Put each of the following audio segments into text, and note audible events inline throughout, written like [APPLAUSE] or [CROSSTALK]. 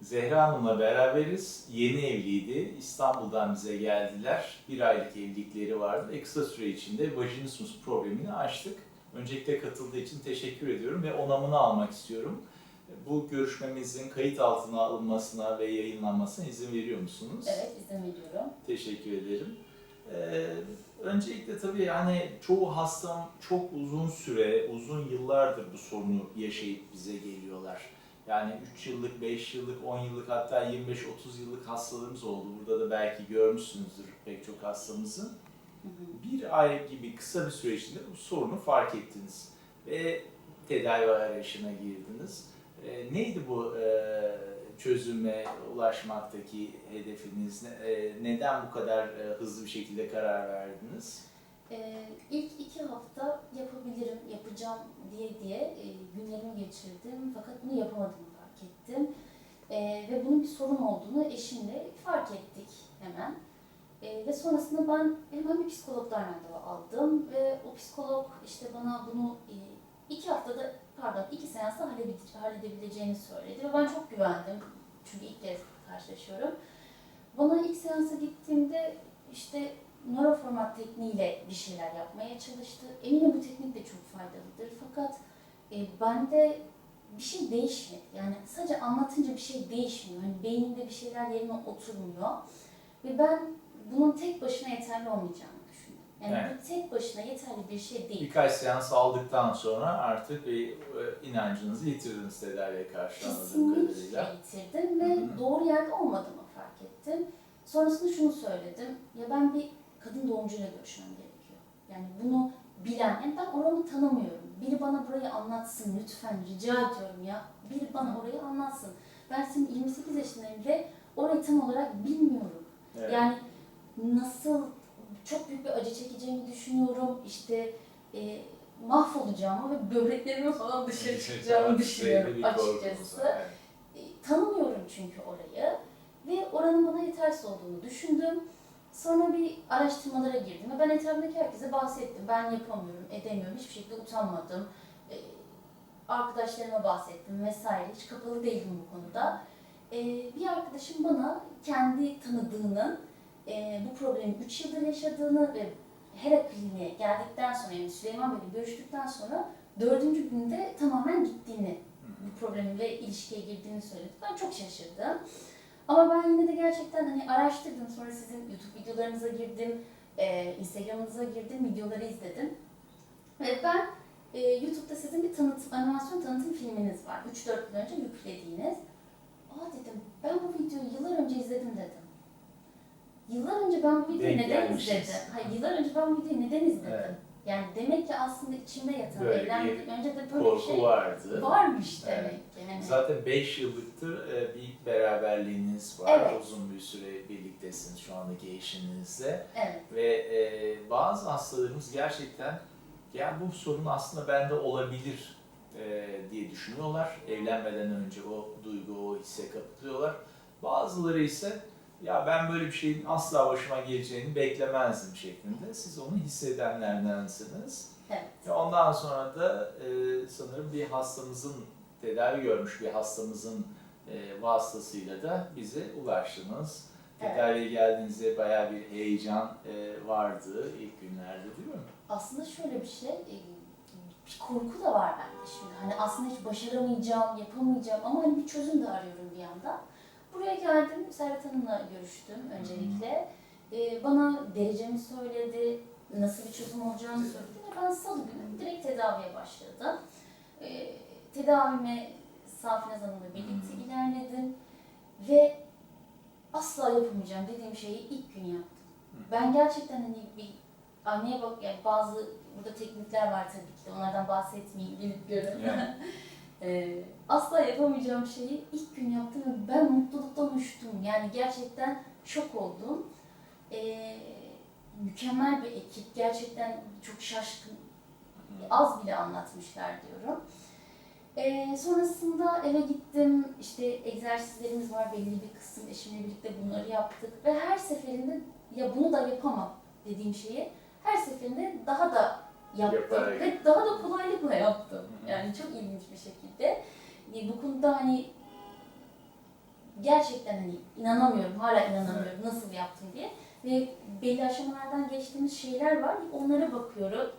Zehra Hanım'la beraberiz. Yeni evliydi. İstanbul'dan bize geldiler. Bir aylık evlilikleri vardı. ve kısa süre içinde vajinismus problemini aştık. Öncelikle katıldığı için teşekkür ediyorum ve onamını almak istiyorum. Bu görüşmemizin kayıt altına alınmasına ve yayınlanmasına izin veriyor musunuz? Evet, izin veriyorum. Teşekkür ederim. Ee, öncelikle tabii yani çoğu hastam çok uzun süre, uzun yıllardır bu sorunu yaşayıp bize geliyorlar. Yani 3 yıllık, 5 yıllık, 10 yıllık hatta 25-30 yıllık hastalarımız oldu. Burada da belki görmüşsünüzdür pek çok hastamızı. Hı hı. Bir ay gibi kısa bir süre içinde bu sorunu fark ettiniz ve tedavi arayışına girdiniz. Ee, neydi bu e, çözüme ulaşmaktaki hedefiniz? E, neden bu kadar e, hızlı bir şekilde karar verdiniz? Ee, ilk iki hafta yapabilirim, yapacağım diye diye e, günlerimi geçirdim. Fakat bunu yapamadığımı fark ettim. Ee, ve bunun bir sorun olduğunu eşimle fark ettik hemen. Ee, ve sonrasında ben hemen bir psikologdan randevu aldım. Ve o psikolog işte bana bunu e, iki haftada, pardon iki seansta hallede- halledebileceğini söyledi. Ve ben çok güvendim. Çünkü ilk kez karşılaşıyorum. Bana ilk seansa gittiğimde işte nöroformat tekniğiyle bir şeyler yapmaya çalıştı. Eminim bu teknik de çok faydalıdır. Fakat e, bende bir şey değişmedi. Yani sadece anlatınca bir şey değişmiyor. Hani beynimde bir şeyler yerine oturmuyor. Ve ben bunun tek başına yeterli olmayacağını düşündüm. Yani Evet. bu tek başına yeterli bir şey değil. Birkaç seans aldıktan sonra artık bir e, inancınızı yitirdiniz tedaviye karşı Kesinlikle yitirdim ve Hı hı. doğru yerde olmadığımı fark ettim. Sonrasında şunu söyledim. Ya ben bir kadın doğumcuyla görüşmem gerekiyor. Yani bunu bilen, yani ben oramı tanımıyorum. Biri bana burayı anlatsın lütfen rica ediyorum ya. Biri bana orayı anlatsın. Ben senin 28 yaşındayım ve orayı tam olarak bilmiyorum. Evet. Yani nasıl çok büyük bir acı çekeceğimi düşünüyorum. İşte e, mahvolacağımı ve böbreklerimin falan dışarı çıkacağımı düşünüyorum açıkçası. E, tanımıyorum çünkü orayı ve oranın bana yetersiz olduğunu düşündüm. Sonra bir araştırmalara girdim ve ben etrafımdaki herkese bahsettim. Ben yapamıyorum, edemiyorum, hiçbir şekilde utanmadım. E, arkadaşlarıma bahsettim vesaire. Hiç kapalı değildim bu konuda. E, bir arkadaşım bana kendi tanıdığının e, bu problemi 3 yıldır yaşadığını ve Hera Kliniğe geldikten sonra yani Süleyman Bey'le görüştükten sonra dördüncü günde tamamen gittiğini bu problemle ilişkiye girdiğini söyledi. Ben çok şaşırdım. Ama ben yine de gerçekten hani araştırdım. Sonra sizin YouTube videolarınıza girdim, e, Instagram'ınıza girdim, videoları izledim. Ve ben e, YouTube'da sizin bir tanıtım, animasyon tanıtım filminiz var. 3-4 yıl önce yüklediğiniz. Aa dedim, ben bu videoyu yıllar önce izledim dedim. Yıllar önce ben bu videoyu Denk neden gelmişiz. izledim? Hayır, yıllar önce ben bu videoyu neden izledim? Evet. Yani demek ki aslında içimde yatan, Böyle bir evlenmeden önce de böyle bir Korku şey vardı. varmış Evet. demek ki. Yani. Zaten 5 yıllıktır e, bir beraberliğiniz var. Evet. Uzun bir süre birliktesiniz şu andaki eşinizle. Evet. Ve e, bazı hastalarımız gerçekten ya bu sorun aslında bende olabilir e, diye düşünüyorlar. Evlenmeden önce o duygu, o hisse kapılıyorlar. Bazıları ise ya ben böyle bir şeyin asla başıma geleceğini beklemezdim şeklinde. Siz onu hissedenlerdensiniz. Evet. Ve ondan sonra da e, sanırım bir hastamızın, tedavi görmüş bir hastamızın e, vasıtasıyla da bize ulaştınız. Evet. Tedaviye geldiğinizde bayağı bir heyecan e, vardı ilk günlerde değil mi? Aslında şöyle bir şey, e, bir korku da var bende şimdi. Hani aslında hiç başaramayacağım, yapamayacağım ama hani bir çözüm de arıyorum bir yandan. Buraya geldim, Servet Hanım'la görüştüm öncelikle. E, bana derecemi söyledi, nasıl bir çözüm olacağını söyledi ve ben salı günü direkt tedaviye başladım. E, tedavime Safinaz Hanım'la birlikte ilerledim ve asla yapamayacağım dediğim şeyi ilk gün yaptım. Ben gerçekten hani bir anneye bak yani bazı burada teknikler var tabii ki de onlardan bahsetmeyeyim bilip görün. [LAUGHS] Ee, asla yapamayacağım şeyi ilk gün yaptım ve ben mutluluktan uçtum. Yani gerçekten şok oldum. Ee, mükemmel bir ekip. Gerçekten çok şaşkın. Az bile anlatmışlar diyorum. Ee, sonrasında eve gittim. İşte egzersizlerimiz var belli bir kısım. Eşimle birlikte bunları yaptık. Ve her seferinde ya bunu da yapamam dediğim şeyi her seferinde daha da yaptım. Yaparak. Ve daha da kolaylıkla yaptım. Yani çok ilginç bir şekilde. Bu konuda hani gerçekten hani inanamıyorum, hala inanamıyorum nasıl yaptım diye. Ve belli aşamalardan geçtiğimiz şeyler var. Onlara bakıyorum.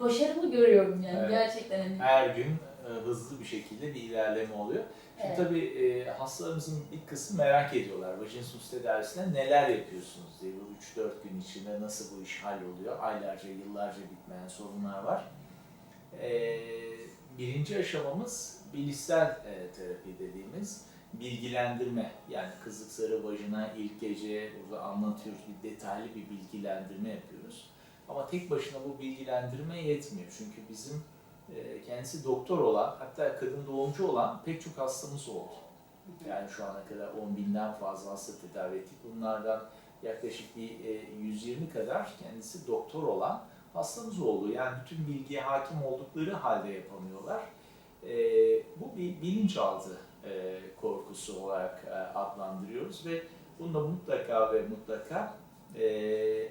Başarımı görüyorum yani Evet. gerçekten hani. Her gün hızlı bir şekilde bir ilerleme oluyor. Şimdi Evet. tabii e, hastalarımızın ilk kısmı merak ediyorlar. Vajinismus tedavisinde neler yapıyorsunuz diye. Bu 3-4 gün içinde nasıl bu iş halloluyor? Aylarca, yıllarca bitmeyen sorunlar var. E, birinci aşamamız bilişsel e, terapi dediğimiz bilgilendirme. Yani kızlık sarı vajina ilk gece burada anlatıyoruz. Bir detaylı bir bilgilendirme yapıyoruz. Ama tek başına bu bilgilendirme yetmiyor. Çünkü bizim e, kendisi doktor olan, hatta kadın doğumcu olan pek çok hastamız oldu. Yani şu ana kadar 10 binden fazla hasta tedavi ettik. Bunlardan yaklaşık bir e, 120 kadar kendisi doktor olan hastamız oldu. Yani bütün bilgiye hakim oldukları halde yapamıyorlar. E, bu bir bilinçaltı e, korkusu olarak e, adlandırıyoruz ve bunu da mutlaka ve mutlaka e,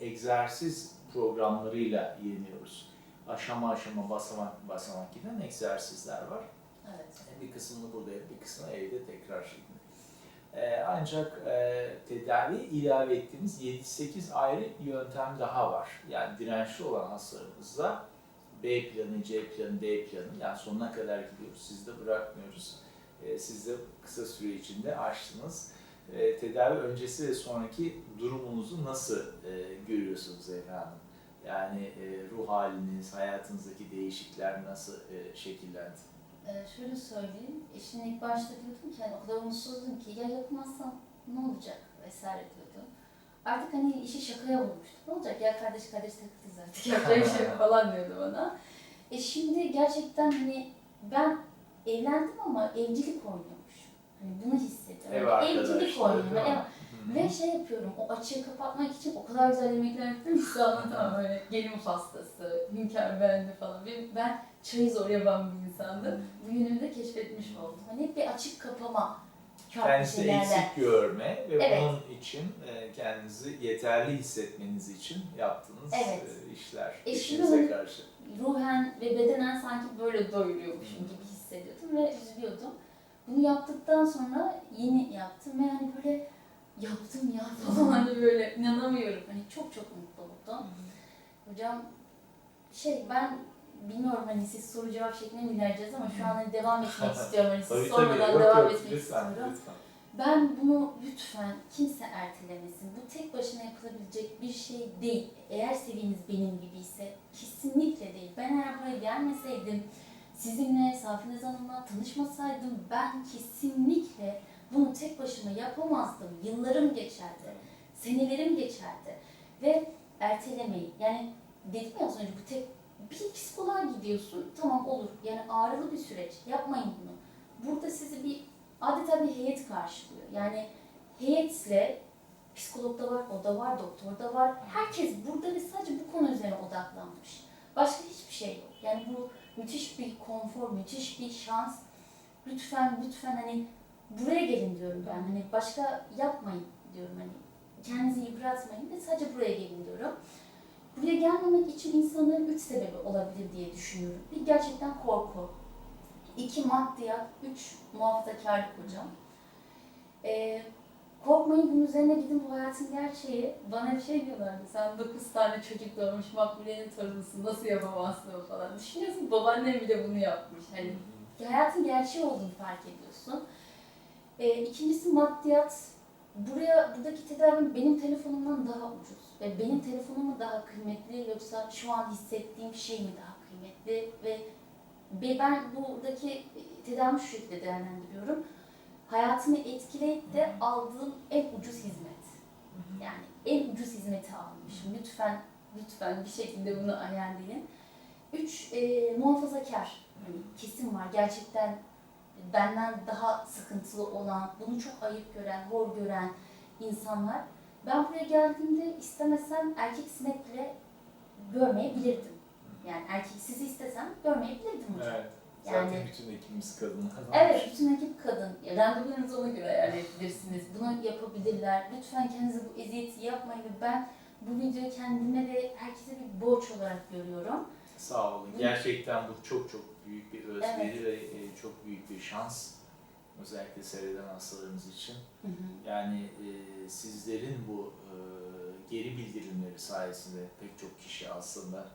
egzersiz programlarıyla yeniyoruz. Aşama aşama basamak basamak giden egzersizler var. Evet. Bir kısmını burada, bir kısmını evde tekrar şeklinde. Ee, ancak e, tedavi ilave ettiğimiz 7-8 ayrı yöntem daha var. Yani dirençli olan hastalarımızda B planı, C planı, D planı yani sonuna kadar gidiyoruz. Siz de bırakmıyoruz. Ee, siz de kısa süre içinde aştınız. Ee, tedavi öncesi ve sonraki durumunuzu nasıl e, görüyorsunuz efendim? Yani e, ruh haliniz, hayatınızdaki değişiklikler nasıl e, şekillendi? Ee, şöyle söyleyeyim. Şimdi ilk başta diyordum ki hani o kadar umutsuzdum ki ya yapmazsam ne olacak vesaire diyordum. Artık hani işi şakaya vurmuştum. Ne olacak ya kardeş kardeş takılırız artık [LAUGHS] yapacak bir şey [LAUGHS] falan diyordu bana. E şimdi gerçekten hani ben evlendim ama evcilik oynuyormuşum. Hani bunu hissediyorum. Ev evcilik oynuyorum. Ev. Ve şey yapıyorum, o açığı kapatmak için o kadar güzel yemekler yapıyorum ki size anlatamam. [LAUGHS] Böyle gelin pastası, hünkâr beğendi falan. Benim, ben çayı zor yapan bir insandım. Bu yönümü de keşfetmiş oldum. Hani hep bir açık kapama Kendinizi şeylerden. eksik görme ve Evet. bunun için e, kendinizi yeterli hissetmeniz için yaptığınız Evet. e, işler E, eşinize şimdi- karşı. Ruhen ve bedenen sanki böyle doyuruyormuşum gibi hissediyordum ve üzülüyordum. Bunu yaptıktan sonra yeni yaptım ve hani böyle yaptım ya falan hani böyle inanamıyorum. Hani çok çok mutlu oldum. Hocam şey ben bilmiyorum hani siz soru cevap şeklinde mi ilerleyeceğiz ama şu an hani devam etmek [LAUGHS] istiyorum. Hani siz Tabii sormadan tabii, devam yok, etmek lütfen, istiyorum. lütfen. Ben bunu lütfen kimse ertelemesin. Bu tek başına yapılabilecek bir şey değil. Eğer seviyeniz benim gibi ise kesinlikle değil. Ben eğer buraya gelmeseydim, sizinle, Safines Hanım'la tanışmasaydım ben kesinlikle bunu tek başıma yapamazdım. Yıllarım geçerdi, senelerim geçerdi. Ve ertelemeyin. Yani dedim ya az önce bu tek bir psikoloğa gidiyorsun tamam olur. Yani ağrılı bir süreç. Yapmayın bunu. Burada sizi bir adeta bir heyet karşılıyor. Yani heyetle psikolog da var, o da var, doktor da var. Herkes burada ve sadece bu konu üzerine odaklanmış. Başka hiçbir şey yok. Yani bu müthiş bir konfor, müthiş bir şans. Lütfen, lütfen hani buraya gelin diyorum ben. Hani başka yapmayın diyorum hani. Kendinizi yıpratmayın ve sadece buraya gelin diyorum. Buraya gelmemek için insanların üç sebebi olabilir diye düşünüyorum. Bir gerçekten korku. İki maddiyat, üç muhafazakarlık hocam. Ee, korkmayın bunun üzerine gidin bu hayatın gerçeği. Bana bir şey diyorlardı. Sen dokuz tane çocuk doğmuş Makbule'nin torunusun nasıl yapamazsın o falan. Düşünüyorsun babaannem bile bunu yapmış. Hani hayatın gerçeği olduğunu fark ediyorsun. Ee, ikincisi maddiyat. Buraya buradaki tedavi benim telefonumdan daha ucuz ve benim telefonum mu daha kıymetli yoksa şu an hissettiğim şey mi daha kıymetli ve ben buradaki tedavi şu şekilde değerlendiriyorum. Hayatımı etkileyip de aldığım en ucuz hizmet. Yani en ucuz hizmeti almışım. Lütfen lütfen bir şekilde bunu ayarlayın. Üç, e, muhafazakar. Hani kesim var. Gerçekten benden daha sıkıntılı olan, bunu çok ayıp gören, hor gören insanlar. Ben buraya geldiğimde istemesem erkek sinek bile görmeyebilirdim. Yani erkek sizi istesem görmeyebilirdim hocam. Evet. Zaten Yani- bütün ekibimiz kadınlar. Evet, bütün ekip kadın. Ya, Randevularınızı ona göre ayarlayabilirsiniz. Bunu yapabilirler. Lütfen kendinize bu eziyeti yapmayın. Ben bu videoyu kendime ve herkese bir borç olarak görüyorum. Sağ olun. Gerçekten bu çok çok büyük bir özveri ve e, çok büyük bir şans. Özellikle seyreden hastalarımız için. Hı hı. Yani e, sizlerin bu e, geri bildirimleri sayesinde pek çok kişi aslında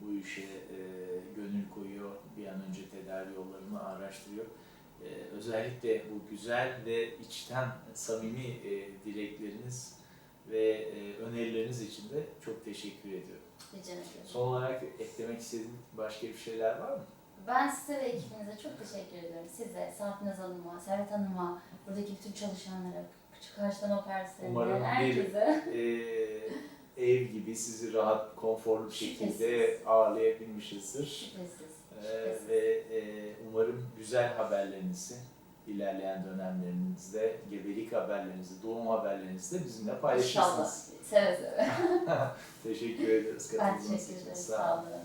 bu işe e, gönül koyuyor, bir an önce tedavi yollarını araştırıyor. E, özellikle bu güzel ve içten samimi e, dilekleriniz ve e, önerileriniz için de çok teşekkür ediyorum. Rica. Son olarak eklemek istediğin başka bir şeyler var mı? Ben size ve ekibinize çok teşekkür ediyorum. Size, Safinaz Hanım'a, Servet Hanım'a, buradaki bütün çalışanlara, küçük Umarım bir- herkese. E, ev gibi sizi rahat, konforlu bir şekilde Şüphesiz. ağırlayabilmişizdir. Şüphesiz. Ee, şüphesiz. ve e, umarım güzel haberlerinizi ilerleyen dönemlerinizde, gebelik haberlerinizi, doğum haberlerinizi de bizimle İnşallah. paylaşırsınız. Seve seve. Teşekkür ederiz Ben katıldığınız teşekkür için. ederim. Sağ olun. Sağ olun.